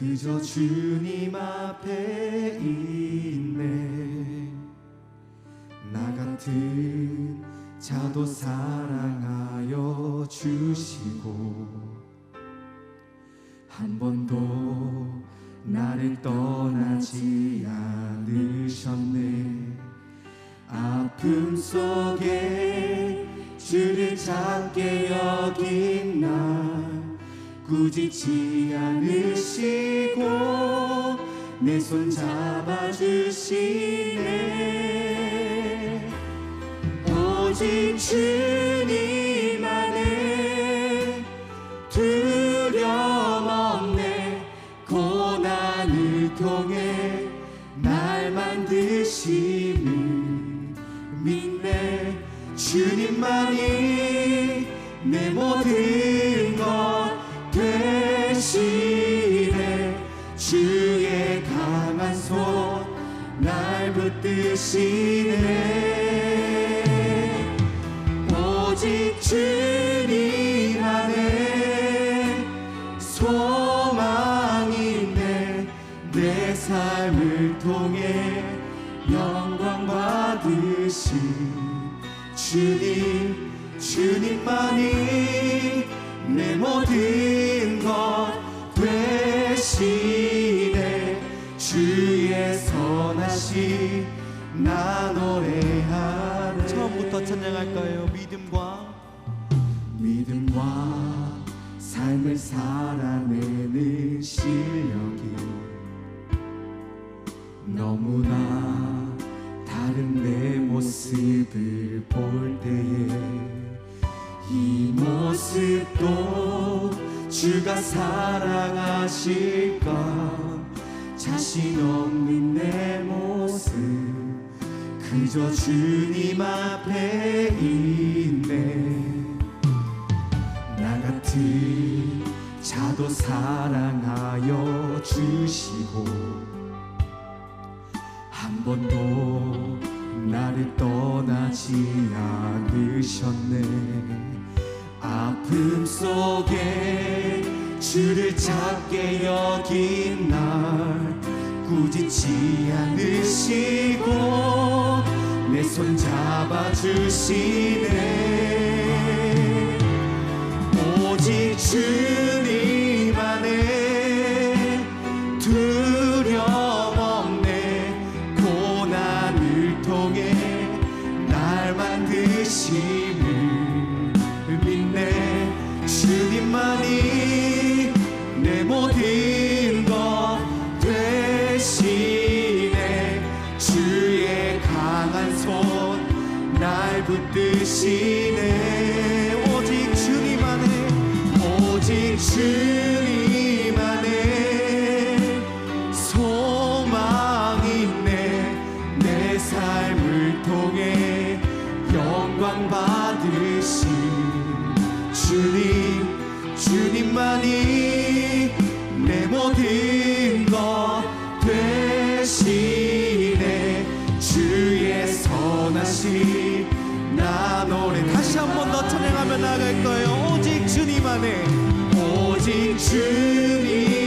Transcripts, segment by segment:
그저 주님 앞에 있네. 나 같은 자도 사랑하여 주시고 한 번도 나를 떠나지 않으셨네. 아픔 속에 주를 작게 여긴 날 꾸짖지 않으시고 내 손 잡아주시네. 오직 주 주님 주님만이 내 모든 것 되시네 주의 선하시 나 노래하네 처음부터 찬양할까요? 믿음과 믿음과 삶을 살아내는 실력이 너무나 다른 내 모습을 볼 때에 이 모습도 주가 사랑하실까? 자신 없는 내 모습 그저 주님 앞에 있네. 나 같은 자도 사랑하여 주시고 한 번도 나를 떠나지 않으셨네. 아픔 속에 주를 작게 여긴 날 꾸짖지 않으시고 내 손 잡아주시네. 오직 주 하며 나아갈 거예요. 오직 주님 안에 오직 주님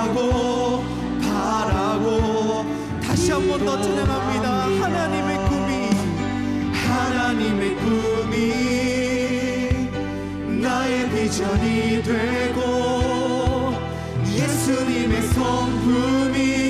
바라고 바라고. 다시 한 번 더 찬양합니다. 하나님의 꿈이 하나님의 꿈이 나의 비전이 되고 예수님의 성품이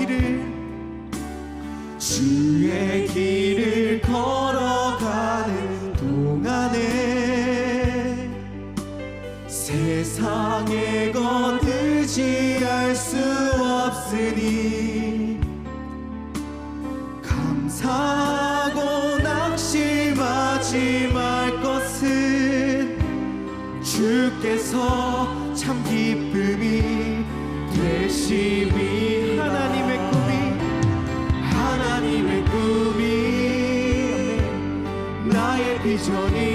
주의 길을 걸어가는 동안에 세상에 거두지 할수 없으니 감사 求你。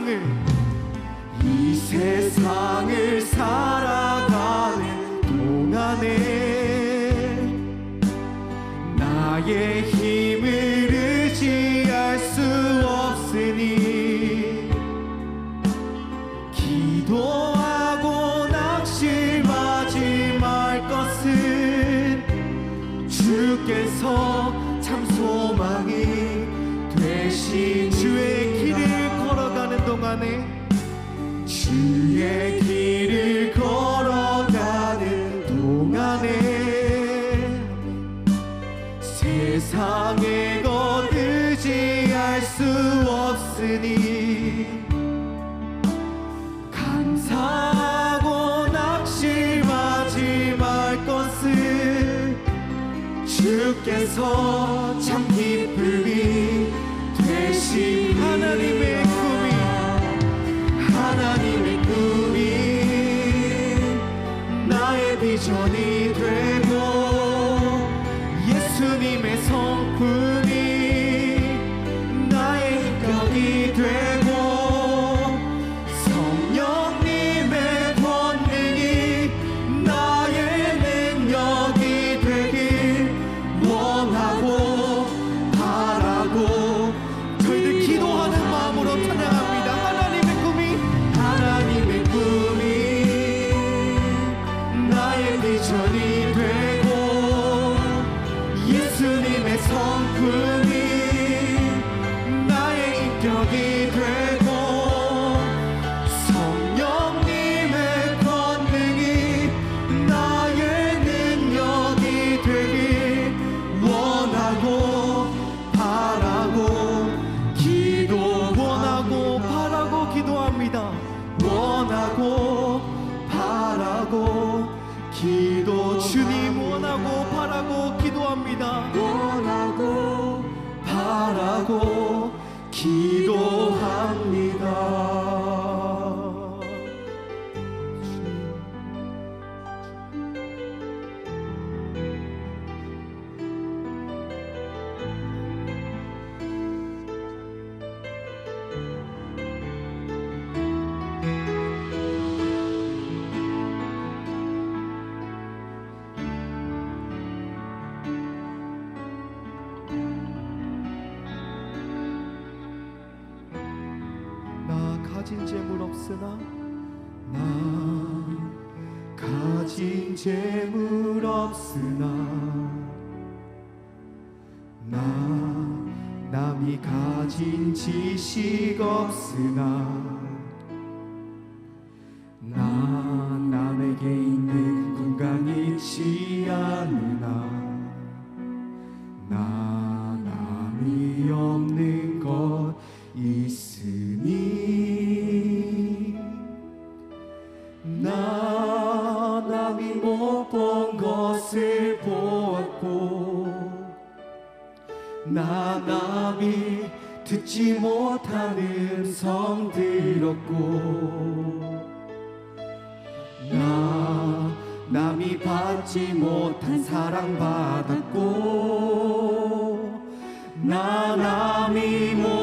세상을. 이 세상을 살아가는 동안에 나의 corazón. America. 재물 없으나 나 남이 가진 지식 없으나 못한 사랑받았고 나 남이 못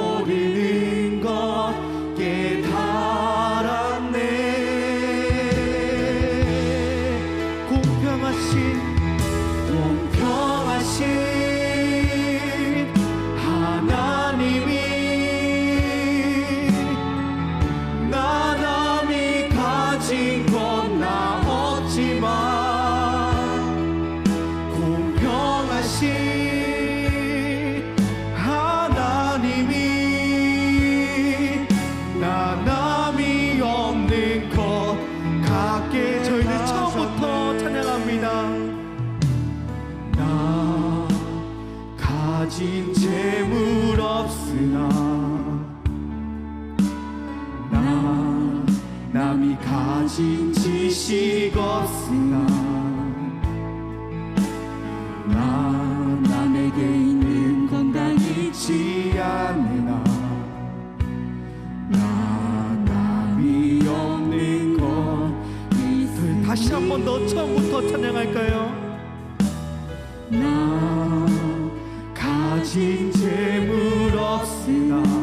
값진 재물 없으나